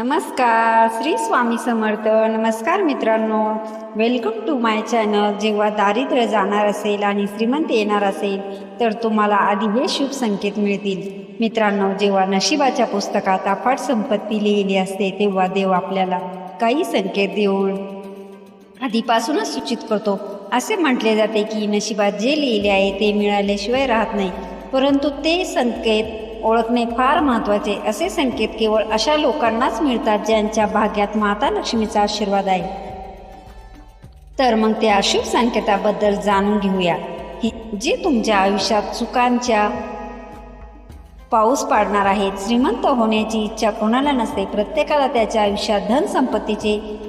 नमस्कार श्री स्वामी समर्थ. नमस्कार मित्रांनो. वेलकम टू माय चॅनल जेव्हा दारिद्र्य जाणार असेल आणि श्रीमंत येणार असेल तर तुम्हाला आधी हे शुभ संकेत मिळतील. मित्रांनो जेव्हा नशिबाच्या पुस्तकात अफाट संपत्ती लिहिली असते तेव्हा देव आपल्याला काही संकेत देऊन आधीपासूनच सूचित करतो. असे म्हटले जाते की नशिबात जे लिहिले आहे ते मिळाल्याशिवाय राहत नाही. परंतु ते संकेत ओळखणे फार महत्त्वाचे असे संकेत केवळ अशा लोकांनाच मिळतात ज्यांच्या भाग्यात माता लक्ष्मीचा आशीर्वाद आहे. तर मग त्या अशुभ संकेताबद्दल जाणून घेऊया. जे तुमच्या आयुष्यात चुकांच्या पाऊस पाडणार आहेत श्रीमंत होण्याची इच्छा कोणाला नसते प्रत्येकाला त्याच्या आयुष्यात धनसंपत्तीचे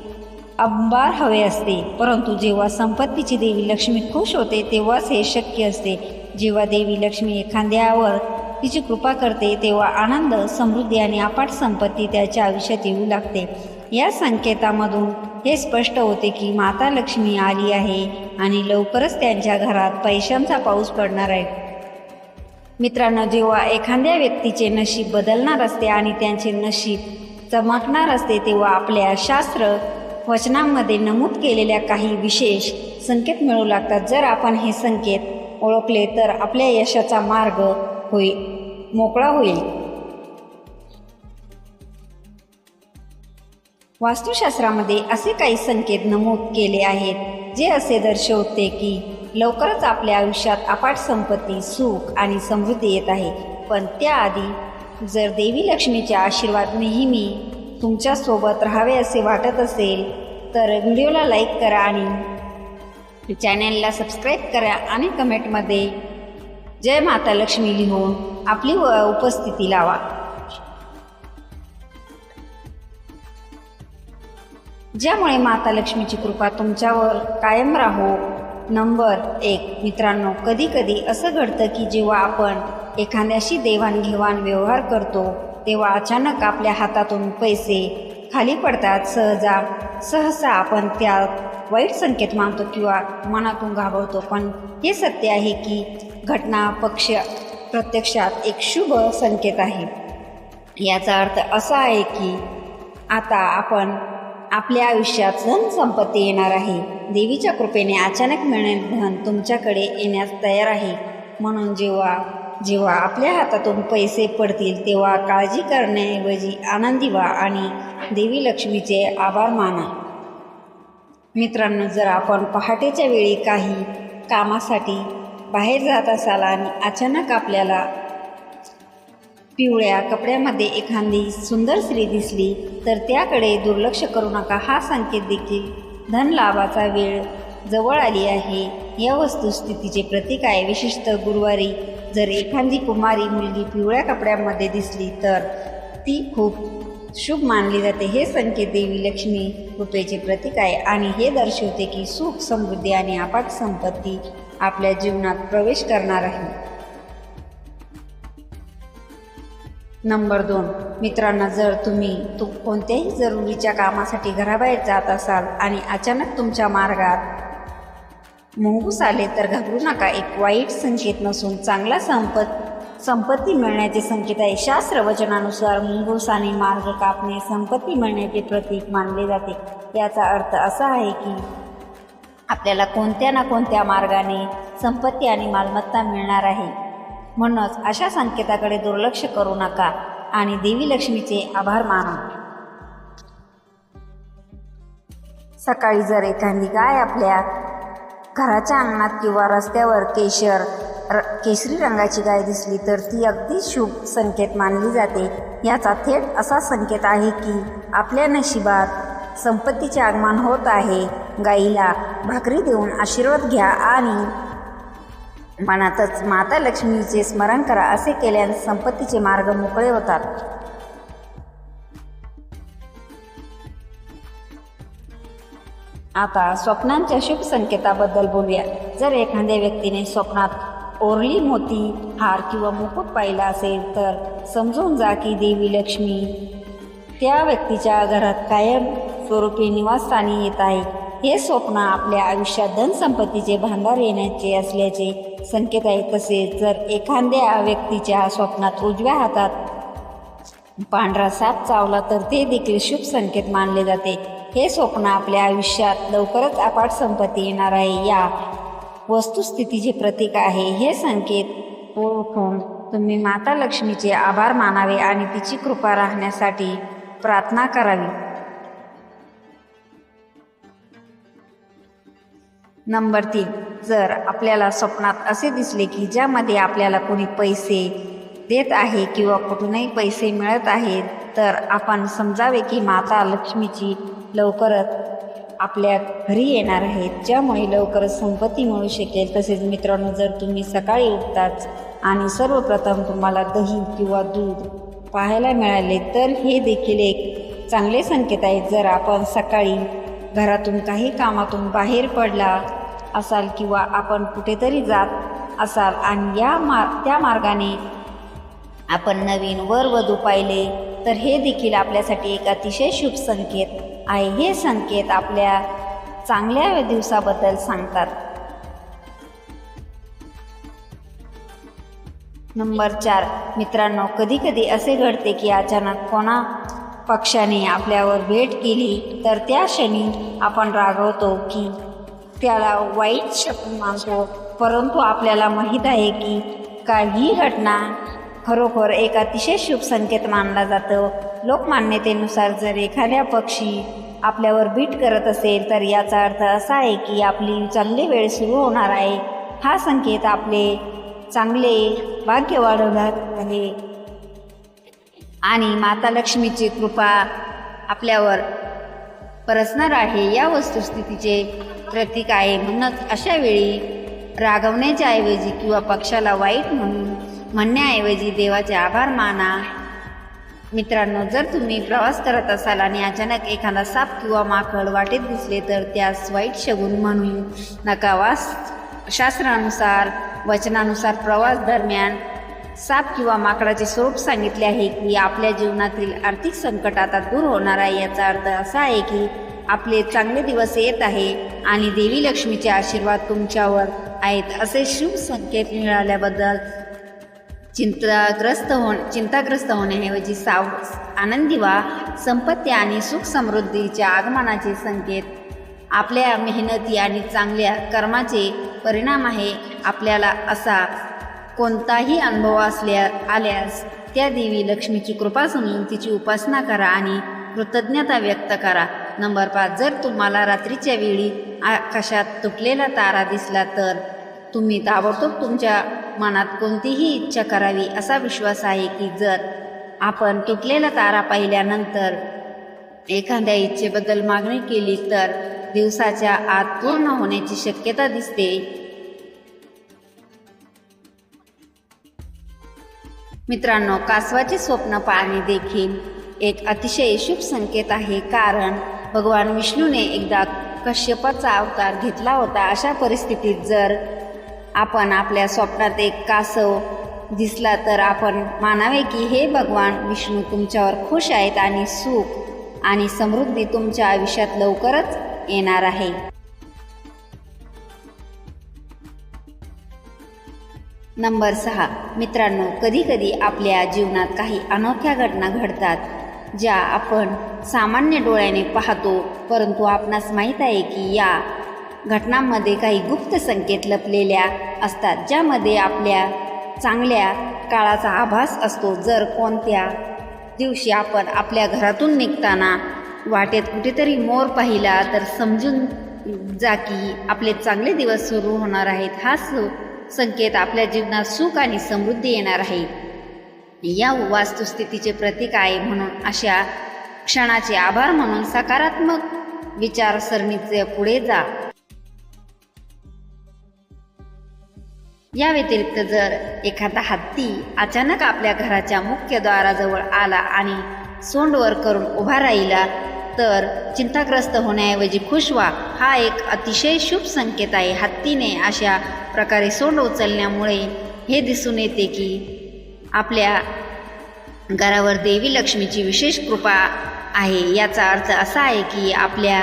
अंबार हवे असते. परंतु जेव्हा संपत्तीची देवी लक्ष्मी खुश होते तेव्हाच हे शक्य असते. जेव्हा देवी लक्ष्मी एखाद्यावर तिची कृपा करते तेव्हा आनंद समृद्धी आणि अपाट संपत्ती त्याच्या आयुष्यात येऊ लागते. या संकेतामधून हे स्पष्ट होते की माता लक्ष्मी आली आहे आणि लवकरच त्यांच्या घरात पैशांचा पाऊस पडणार आहे. मित्रांनो जेव्हा एखाद्या व्यक्तीचे नशीब बदलणार असते आणि त्यांचे नशीब चमकणार असते तेव्हा आपल्या शास्त्र वचनांमध्ये नमूद केलेल्या काही विशेष संकेत मिळू लागतात. जर आपण हे संकेत ओळखले तर आपल्या यशाचा मार्ग होई मोकळा होईल. वास्तुशास्त्रामध्ये असे काही संकेत नमूद केले आहेत जे असे दर्शवते की लवकरच आपल्या आयुष्यात अपाट संपत्ती सुख आणि समृद्धी येत आहे. पण त्याआधी जर देवी लक्ष्मीचे आशीर्वाद नेहमी तुमच्यासोबत राहावे असे वाटत असेल तर व्हिडिओला लाईक करा आणि चॅनलला सबस्क्राईब करा आणि कमेंटमध्ये जय माता लक्ष्मी लिहून आपली व उपस्थिती लावा. ज्यामुळे माता लक्ष्मीची कृपा तुमच्यावर कायम राहो. नंबर एक मित्रांनो कधी कधी असं घडतं की जेव्हा आपण एखाद्याशी देवाणघेवाण व्यवहार करतो तेव्हा अचानक आपल्या हातातून पैसे खाली पडतात सहजा सहसा आपण त्यात वाईट संकेत मानतो किंवा मनातून घाबरतो पण हे सत्य आहे की घटना पक्ष प्रत्यक्षात एक शुभ संकेत आहे. याचा अर्थ असा आहे की आता आपण आपल्या आयुष्यात धन संपत्ती येणार आहे. देवीच्या कृपेने अचानक मिळणारे धन तुमच्याकडे येण्यास तयार आहे. म्हणून जेव्हा जेव्हा आपल्या हातातून पैसे पडतील तेव्हा काळजी करण्याऐवजी आनंदी व्हा आणि देवी लक्ष्मीचे आभार माना. मित्रांनो जर आपण पहाटेच्या वेळी काही कामासाठी बाहेर जात असाल आणि अचानक आपल्याला पिवळ्या कपड्यामध्ये एखादी सुंदर स्त्री दिसली तर त्याकडे दुर्लक्ष करू नका. हा संकेत देखील धनलाभाचा वेळ जवळ आली आहे. या वस्तुस्थितीचे प्रतीक आहे. विशिष्ट गुरुवारी जर एखादी कुमारी मुलगी पिवळ्या कपड्यांमध्ये दिसली तर ती खूप शुभ मानले जाते. हे संकेत देवी लक्ष्मी कृपेचे प्रतीक आहे आणि हे दर्शवते की सुख समृद्धी आणि आपात संपत्ती आपल्या जीवनात प्रवेश करणार आहे. नंबर दोन. मित्रांना जर तुम्ही तु कोणत्याही जरुरीच्या कामासाठी घराबाहेर जात असाल आणि अचानक तुमच्या मार्गात मुंगूस आले तर घाबरू नका. एक वाईट संकेत नसून चांगला संपत संपत्ती मिळण्याचे संकेत आहे. शास्त्र वचनानुसार मुंगूस आणि मार्ग कापणे संपत्ती मिळण्याचे प्रतीक मानले जाते. याचा अर्थ असा आहे की आपल्याला कोणत्या ना कोणत्या मार्गाने संपत्ती आणि मालमत्ता मिळणार आहे. म्हणूनच अशा संकेताकडे दुर्लक्ष करू नका आणि देवी लक्ष्मीचे आभार माना. सकाळी जर एखादी गाय आपल्या घराच्या अंगणात किंवा रस्त्यावर केशर र केशरी रंगाची गाय दिसली तर ती अगदी शुभ संकेत मानली जाते. याचा थेट असा संकेत आहे की आपल्या नशिबात संपत्तीचे आगमन होत आहे. गाईला भाकरी देऊन आशीर्वाद घ्या आणि मनातच माता लक्ष्मीचे स्मरण करा असे केल्याने संपत्तीचे मार्ग मोकळे होतात. आता स्वप्नांच्या शुभ संकेताबद्दल बोलूया. जर एखाद्या व्यक्तीने स्वप्नात ओरली मोती हार किंवा मुकुट पाहिला असेल तर समजून जा की देवी लक्ष्मी. त्या व्यक्तीच्या घरात कायम स्वरूपी निवासस्थानी येत आहे. हे स्वप्न आपल्या आयुष्यात धनसंपत्तीचे भांडार येण्याचे असल्याचे संकेत आहे तसेच जर एखाद्या व्यक्तीच्या स्वप्नात उजव्या हातात पांढरा साप चावला तर ते देखील शुभ संकेत मानले जाते. हे स्वप्न आपल्या आयुष्यात लवकरच अपाट संपत्ती येणार आहे. या वस्तुस्थितीचे प्रतीक आहे हे संकेत. ओळखून तुम्ही माता लक्ष्मीचे आभार मानावे आणि तिची कृपा राहण्यासाठी प्रार्थना करावी. नंबर तीन. जर आपल्याला स्वप्नात असे दिसले की ज्यामध्ये आपल्याला कोणी पैसे देत आहे किंवा कुठूनही पैसे मिळत आहेत तर आपण समजावे की माता लक्ष्मीची लवकरच आपल्या घरी येणार आहेत ज्यामुळे लवकरच संपत्ती मिळू शकेल. तसेच मित्रांनो जर तुम्ही सकाळी उठताच आणि सर्वप्रथम तुम्हाला दही किंवा दूध पाहायला मिळाले तर हे देखील एक चांगले संकेत आहेत जर आपण सकाळी घरातून काही कामातून बाहेर पडला असाल किंवा आपण कुठेतरी जात असाल आणि या मार त्या मार्गाने आपण नवीन वर वधू पाहिले तर हे देखील आपल्यासाठी एक अतिशय शुभ संकेत. आहे हे संकेत आपल्या चांगल्या दिवसाबद्दल सांगतात. नंबर चार. मित्रांनो कधी कधी असे घडते की अचानक कोणा पक्षाने आपल्यावर भेट केली तर त्या क्षणी आपण रागवतो की त्याला वाईट शब्द मानतो. परंतु आपल्याला माहीत आहे की काही घटना खरोखर एक अतिशय शुभ संकेत मानला जातो. लोकमान्यतेनुसार जर एखाद्या पक्षी आपल्यावर बीट करत असेल तर याचा अर्थ असा आहे की आपली चांगली वेळ सुरू होणार आहे. हा संकेत आपले चांगले भाग्य वाढवणार आहे. आणि माता लक्ष्मीची कृपा आपल्यावर परसणार आहे. या वस्तुस्थितीचे प्रतीक आहे म्हणूनच अशा वेळी रागवण्याच्या ऐवजी किंवा पक्षाला वाईट म्हणून म्हणण्याऐवजी देवाचे आभार माना. मित्रांनो जर तुम्ही प्रवास करत असाल आणि अचानक एखादा साप किंवा माकड वाटेत दिसले तर त्यास वाईट शगुन म्हणून नका वास शास्त्रानुसार वचनानुसार प्रवास दरम्यान साप किंवा माकडाचे स्वरूप सांगितले आहे की आपल्या जीवनातील आर्थिक संकट आता दूर होणार आहे. याचा अर्थ असा आहे की आपले चांगले दिवस येत आहे आणि देवी लक्ष्मीचे आशीर्वाद तुमच्यावर आहेत. असे शुभ संकेत मिळाल्याबद्दल चिंताग्रस्त हो चिंताग्रस्त होण्याऐवजी साव आनंदी व्हा. संपत्ती आणि सुख समृद्धीच्या आगमनाचे संकेत. आपल्या मेहनती आणि चांगल्या कर्माचे परिणाम आहे. आपल्याला असा कोणताही अनुभव असल्या आल्यास त्या देवी लक्ष्मीची कृपा समजून तिची उपासना करा आणि कृतज्ञता व्यक्त करा. नंबर पाच जर तुम्हाला रात्रीच्या वेळी आकाशात तुटलेला तारा दिसला तर तुम्ही ताबडतोब तुमच्या मनात कोणतीही इच्छा करावी असा विश्वास आहे की जर आपण तुटलेला तारा पाहिल्यानंतर एखाद्या इच्छेबद्दल मागणी केली तर दिवसाच्या आत पूर्ण होण्याची शक्यता दिसते. मित्रांनो कासवाचे स्वप्न पाहणे देखील एक अतिशय शुभ संकेत आहे. कारण भगवान विष्णूने एकदा कश्यपाचा अवतार घेतला होता. अशा परिस्थितीत जर आपण आपल्या स्वप्नात एक कासव दिसला तर आपण मानावे की हे भगवान विष्णू तुमच्यावर खुश आहेत आणि सुख आणि समृद्धी तुमच्या आयुष्यात लवकरच येणार आहे. नंबर सहा. मित्रांनो कधीकधी आपल्या जीवनात काही अनोख्या घटना घडतात ज्या आपण सामान्य डोळ्याने पाहतो परंतु आपणास माहीत आहे की या घटनांमध्ये काही गुप्त संकेत लपलेल्या असतात ज्यामध्ये आपल्या चांगल्या काळाचा आभास असतो. जर कोणत्या दिवशी आपण आपल्या घरातून निघताना वाटेत कुठेतरी मोर पाहिला तर समजून जा की आपले चांगले दिवस सुरू होणार आहेत. हा सु संकेत आपल्या जीवनात सुख आणि समृद्धी येणार आहे. या वास्तुस्थितीचे प्रतीक आहे म्हणून अशा क्षणाचे आभार म्हणून सकारात्मक विचारसरणीचे पुढे जा. या व्यतिरिक्त जर एखादा हत्ती अचानक आपल्या घराच्या मुख्य द्वाराजवळ आला आणि सोंडवर करून उभा राहिला तर चिंताग्रस्त होण्याऐवजी खुश व्हा. हा एक अतिशय शुभ संकेत आहे. हत्तीने अशा प्रकारे सोंड उचलण्यामुळे हे दिसून येते की आपल्या घरावर देवी लक्ष्मीची विशेष कृपा आहे. याचा अर्थ असा आहे की आपल्या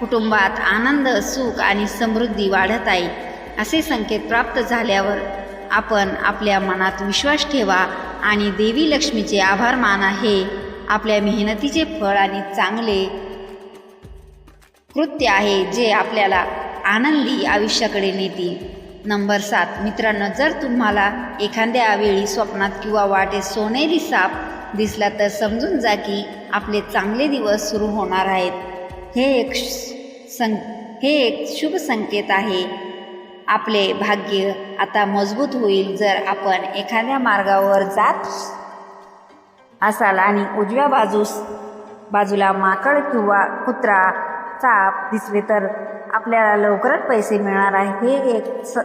कुटुंबात आनंद सुख आणि समृद्धी वाढत आहे. असे संकेत प्राप्त झाल्यावर आपण आपल्या मनात विश्वास ठेवा आणि देवी लक्ष्मीचे आभार माना हे आपल्या मेहनतीचे फळ आणि चांगले कृत्य आहे जे आपल्याला आनंदी आयुष्याकडे नेतील नंबर सात मित्रांनो जर तुम्हाला एखाद्या वेळी स्वप्नात किंवा वाटे सोनेरी साप दिसला तर समजून जा की आपले चांगले दिवस सुरू होणार आहेत. हे एक सं हे एक शुभ संकेत आहे. आपले भाग्य आता मजबूत होईल जर आपण एखाद्या मार्गावर जात असाल आणि उजव्या बाजूस बाजूला माकड किंवा कुत्रा साप दिसले तर आपल्याला लवकरच पैसे मिळणार आहे. हे एक स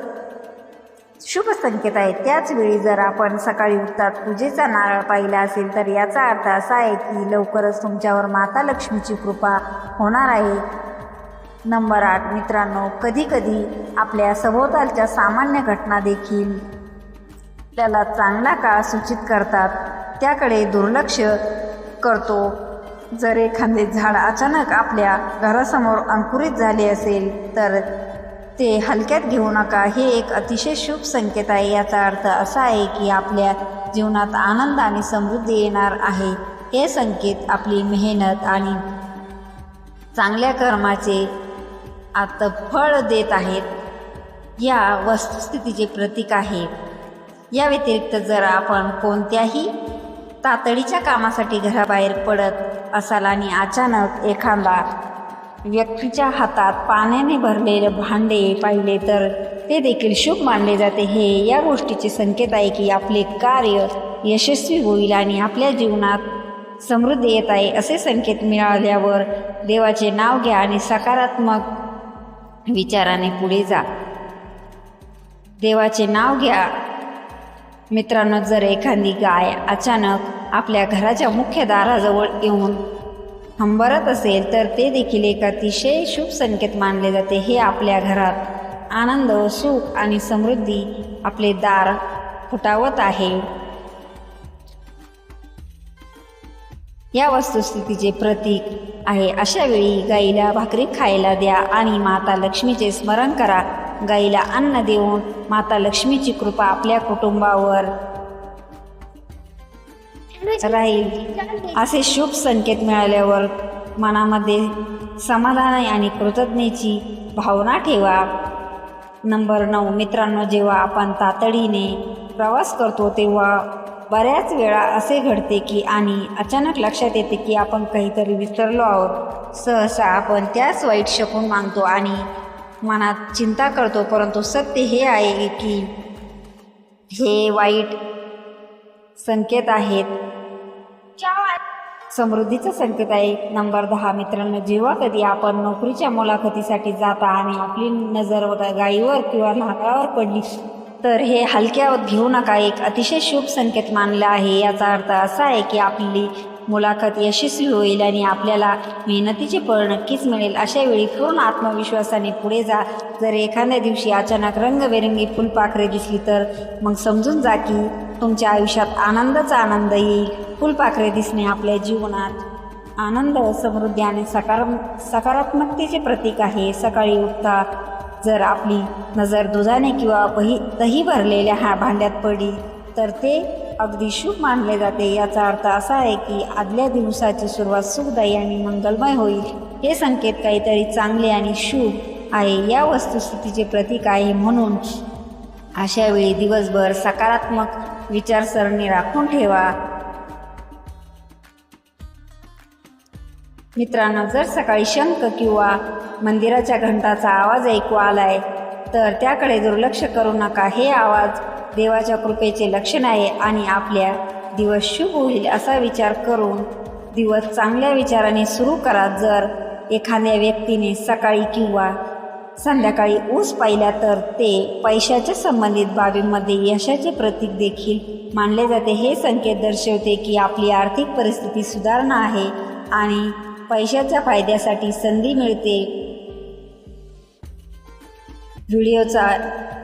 शुभ संकेत आहे. त्याच वेळी जर आपण सकाळी उठतात पूजेचा नारळ पाहिला असेल तर याचा अर्थ असा आहे की लवकरच तुमच्यावर माता लक्ष्मीची कृपा होणार आहे. नंबर आठ मित्रांनो कधीकधी आपल्या सभोवतालच्या सामान्य घटना देखील आपल्याला चांगला काळ सूचित करतात. त्याकडे दुर्लक्ष करतो. जर एखादे झाड अचानक आपल्या घरासमोर अंकुरित झाले असेल तर ते हलक्यात घेऊ नका. हे एक अतिशय शुभ संकेत आहे. याचा अर्थ असा आहे की आपल्या जीवनात आनंद आणि समृद्धी येणार आहे. हे संकेत आपली मेहनत आणि चांगल्या कर्माचे आता फळ देत आहेत. या वस्तुस्थितीचे प्रतीक आहे. या व्यतिरिक्त जर आपण कोणत्याही तातडीच्या कामासाठी घराबाहेर पडत असाल आणि अचानक एखादा व्यक्तीच्या हातात पाण्याने भरलेले भांडे पाहिले तर ते देखील शुभ मानले जाते. हे या गोष्टीचे संकेत आहे की आपले कार्य यशस्वी होईल आणि आपल्या जीवनात समृद्धी येत आहे असे संकेत मिळाल्यावर देवाचे नाव घ्या आणि सकारात्मक विचाराने पुढे जा. देवाचे नाव घ्या. मित्रांनो जर एखादी गाय अचानक आपल्या घराच्या मुख्य दाराजवळ येऊन हंबरत असेल तर ते देखील एक अतिशय शुभ संकेत मानले जाते. हे आपल्या घरात आनंद सुख आणि समृद्धी आपले दार फुटावत आहे. या वस्तुस्थितीचे प्रतीक आहे. अशा वेळी गाईला भाकरी खायला द्या आणि माता लक्ष्मीचे स्मरण करा. गाईला अन्न देऊन माता लक्ष्मीची कृपा आपल्या कुटुंबावर राहील. असे शुभ संकेत मिळाल्यावर मनामध्ये समाधान आणि कृतज्ञतेची भावना ठेवा. नंबर नऊ मित्रांनो जेव्हा आपण तातडीने प्रवास करतो तेव्हा बऱ्याच वेळा असे घडते की आणि अचानक लक्षात येते की आपण काहीतरी विसरलो आहोत. सहसा आपण त्याच वाईट शकून मानतो आणि मनात चिंता करतो परंतु सत्य हे आहे की हे वाईट संकेत आहेत. समृद्धीचा संकेत आहे. नंबर दहा मित्रांनो जेव्हा कधी आपण नोकरीच्या मुलाखतीसाठी जाता आणि आपली नजर गाईवर किंवा लाकडावर पडली तर हे हलक्यावत घेऊ नका. एक अतिशय शुभ संकेत मानला आहे. याचा अर्थ असा आहे की आपली मुलाखत यशस्वी होईल आणि आपल्याला मेहनतीचे फळ नक्कीच मिळेल. अशा वेळी पूर्ण आत्मविश्वासाने पुढे जा. जर एखाद्या दिवशी अचानक रंगबेरंगी फुलपाखरे दिसली तर मग समजून जा की तुमच्या आयुष्यात आनंदाचा आनंद येईल. फुलपाखरे दिसणे आपल्या जीवनात आनंद समृद्धी आणि सकार सकारात्मकतेचे प्रतीक आहे. सकाळी उठता जर आपली नजर दुधाने किंवा वही दही भरलेल्या हा भांड्यात पडली तर ते अगदी शुभ मानले जाते. याचा अर्थ असा आहे की आदल्या दिवसाची सुरुवात सुखदायी आणि मंगलमय होईल. हे संकेत काहीतरी चांगले आणि शुभ आहे. या वस्तुस्थितीचे प्रतीक आहे म्हणून अशा वेळी दिवसभर सकारात्मक विचारसरणी राखून ठेवा. मित्रांनो जर सकाळी शंख किंवा मंदिराच्या घंटाचा आवाज ऐकू आलाय. तर त्याकडे दुर्लक्ष करू नका. हे आवाज देवाच्या कृपेचे लक्षण आहे आणि आपल्या दिवस शुभ होईल असा विचार करून दिवस चांगल्या विचाराने सुरू करा. जर एखाद्या व्यक्तीने सकाळी किंवा संध्याकाळी ऊस पाहिला तर ते पैशाच्या संबंधित बाबींमध्ये यशाचे प्रतीक देखील मानले जाते. हे संकेत दर्शवते की आपली आर्थिक परिस्थिती सुधारणा आहे आणि पैशाच्या फायद्यासाठी संधी मिळते. व्हिडिओचा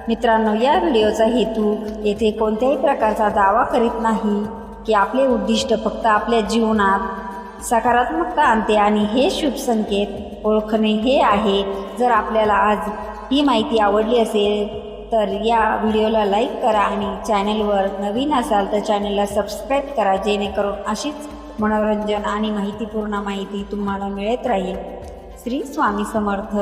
मित्रांनो या व्हिडिओचा हेतू येथे कोणत्याही प्रकारचा दावा करीत नाही की आपले उद्दिष्ट फक्त आपल्या जीवनात सकारात्मकता आणते आणि हे शुभ संकेत ओळखणे हे आहे. जर आपल्याला आज ही माहिती आवडली असेल तर या व्हिडिओला लाईक करा आणि चॅनलवर नवीन असाल तर चॅनलला सबस्क्राईब करा जेणेकरून अशीच मनोरंजन आणि माहितीपूर्ण माहिती तुम्हाला मिळत राहील. श्री स्वामी समर्थ.